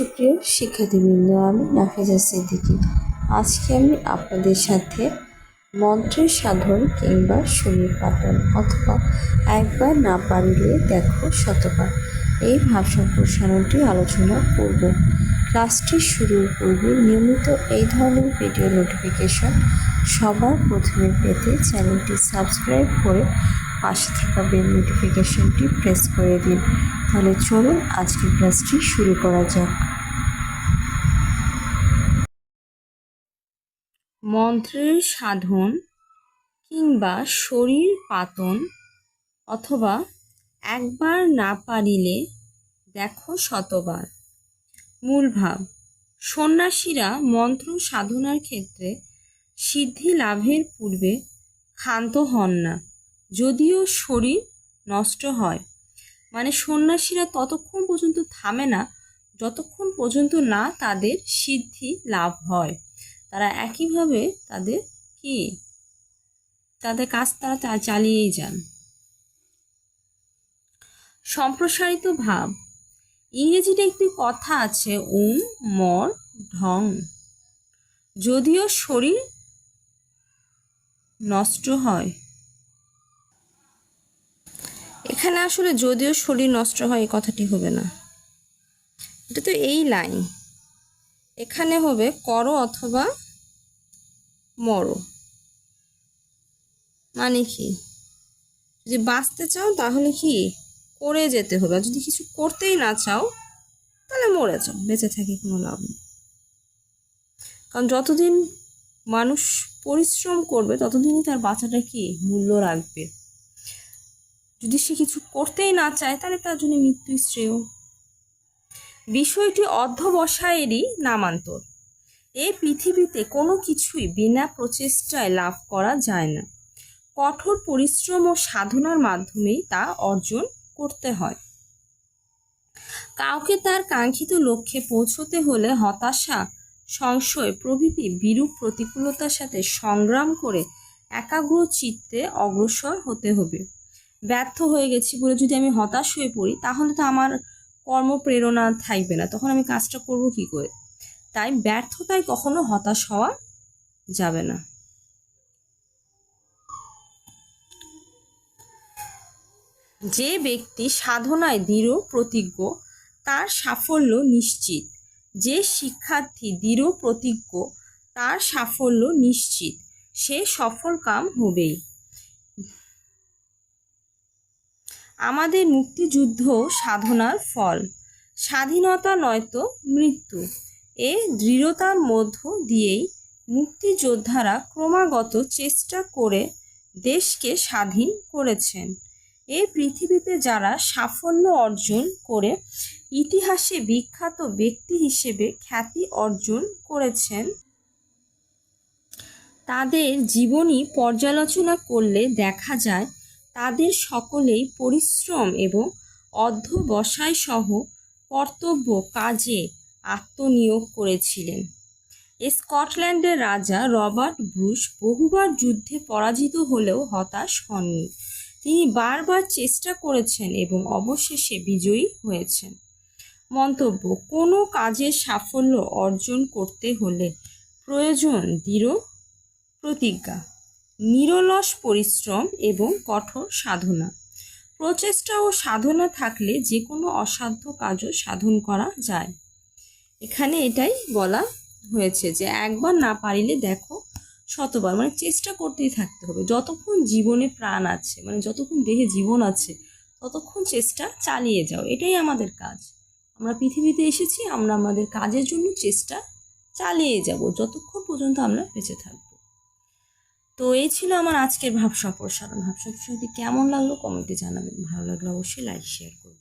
সুপ্রিয় শিক্ষার্থীবৃন্দ, আমি নাফিজা সিদ্দিকী আজকে আমি আপনাদের সাথে মন্ত্রের সাধন কিংবা শরীর পাঠন অথবা একবার না পারিলে দেখো শতবার। এই ভাব সম্প্রসারণটি আলোচনা করব। ক্লাসটি শুরুর পূর্বে নিয়মিত এই ধরনের ভিডিও নোটিফিকেশন সবার প্রথমে পেতে চ্যানেলটি সাবস্ক্রাইব করে পাশে থাকা বেল নোটিফিকেশনটি প্রেস করে দিন। তাহলে চলুন আজকের ক্লাসটি শুরু করা যাক। মন্ত্রের সাধন কিংবা শরীর পাতন অথবা একবার না পারিলে দেখো শতবার। মূল ভাব, সন্ন্যাসীরা মন্ত্র সাধনার ক্ষেত্রে সিদ্ধি লাভের পূর্বে ক্ষান্ত হন না। যদিও শরীর নষ্ট হয়। মানে সন্ন্যাসীরা ততক্ষণ পর্যন্ত থামে না, যতক্ষণ পর্যন্ত না তাদের সিদ্ধি লাভ হয়। তারা একইভাবে তাদের কি? তাদের কাজ তারা চা- চালিয়েই যান। সম্প্রসারিত ভাব। ইংরেজিতে একটি কথা আছে, উম, মর, ঢং। যদিও শরীর নষ্ট হয়। এখানে আসলে যদিও শরীর নষ্ট হয়, এই কথাটি হবে না। এটা তো এই লাইন। এখানে হবে করো অথবা মরো। মানে কি? যদি বাঁচতে চাও তাহলে কি? করে যেতে হবে। আর যদি কিছু করতেই না চাও, তাহলে মরে যাও। বেঁচে থাকি কোনো লাভ নেই। কারণ যতদিন মানুষ পরিশ্রম করবে, ততদিনই তার বাচ্চাটা কি? মূল্য রাখবে। যদি সে কিছু করতেই না চায়, তাহলে তার জন্য মৃত্যু শ্রেয়। বিষয়টি অধ্যবসায়েরই নামান্তর। এই পৃথিবীতে কোনো কিছুই বিনা প্রচেষ্টায় লাভ করা যায় না। কঠোর পরিশ্রম ও সাধনার মাধ্যমেই তা অর্জন করতে হয়। কাউকে তার কাঙ্ক্ষিত লক্ষ্যে পৌঁছতে হলে হতাশা, সংশয় প্রভৃতি বিরূপ প্রতিকূলতার সাথে সংগ্রাম করে একাগ্র চিত্তে অগ্রসর হতে হবে। ব্যর্থ হয়ে গেছি বলে যদি আমি হতাশ হয়ে পড়ি, তাহলে তো আমার কর্মপ্রেরণা থাকবে না। তখন আমি কাজটা করব কি করে? তাই ব্যর্থতায় কখনো হতাশ হওয়া যাবে না। যে ব্যক্তি সাধনায় দৃঢ়, প্রতিজ্ঞ, তার সাফল্য নিশ্চিত। যে শিক্ষার্থী দৃঢ়, প্রতিজ্ঞ, তার সাফল্য নিশ্চিত। সে সফল কাম হবেই। আমাদের মুক্তিযুদ্ধ সাধনার ফল। স্বাধীনতা নয়তো মৃত্যু। এ দৃঢ়তার মধ্য দিয়েই মুক্তিযোদ্ধারা ক্রমাগত চেষ্টা করে দেশকে স্বাধীন করেছেন। এই পৃথিবীতে যারা সাফল্য অর্জন করে ইতিহাসে বিখ্যাত ব্যক্তি হিসেবে খ্যাতি অর্জন করেছেন, তাদের জীবনী পর্যালোচনা করলে দেখা যায় তাদের সকলেই পরিশ্রম এবং অধ্যবসায় সহ কর্তব্য কাজে আত্মনিয়োগ করেছিলেন। স্কটল্যান্ডের রাজা রবার্ট ব্রুস বহুবার যুদ্ধে পরাজিত হলেও হতাশ হননি। তিনি বারবার চেষ্টা করেছেন এবং অবশেষে বিজয়ী হয়েছেন। মন্তব্য, কোনো কাজের সাফল্য অর্জন করতে হলে প্রয়োজন দৃঢ় প্রতিজ্ঞা। নিরলস পরিশ্রম এবং কঠোর সাধনা। প্রচেষ্টা ও সাধনা থাকলে যে কোনো অসাধ্য কাজও সাধন করা যায়। এখানে এটাই বলা হয়েছে যে, একবার না পারিলে দেখো শতবার। মানে চেষ্টা করতেই থাকতে হবে। যতক্ষণ জীবনে প্রাণ আছে মানে যতক্ষণ দেহে জীবন আছে, ততক্ষণ চেষ্টা চালিয়ে যাও। এটাই আমাদের কাজ। আমরা পৃথিবীতে এসেছি, আমরা আমাদের কাজের জন্য চেষ্টা চালিয়ে যাব। যতক্ষণ পর্যন্ত আমরা বেঁচে থাকব। তো এই ছিল আমার আজকের ভাব সম্প্রসারণ ভাব সম্প্রসারণটি কেমন লাগল কমেন্টে জানাবেন। ভালো লাগল অবশ্যই লাইক শেয়ার করবেন।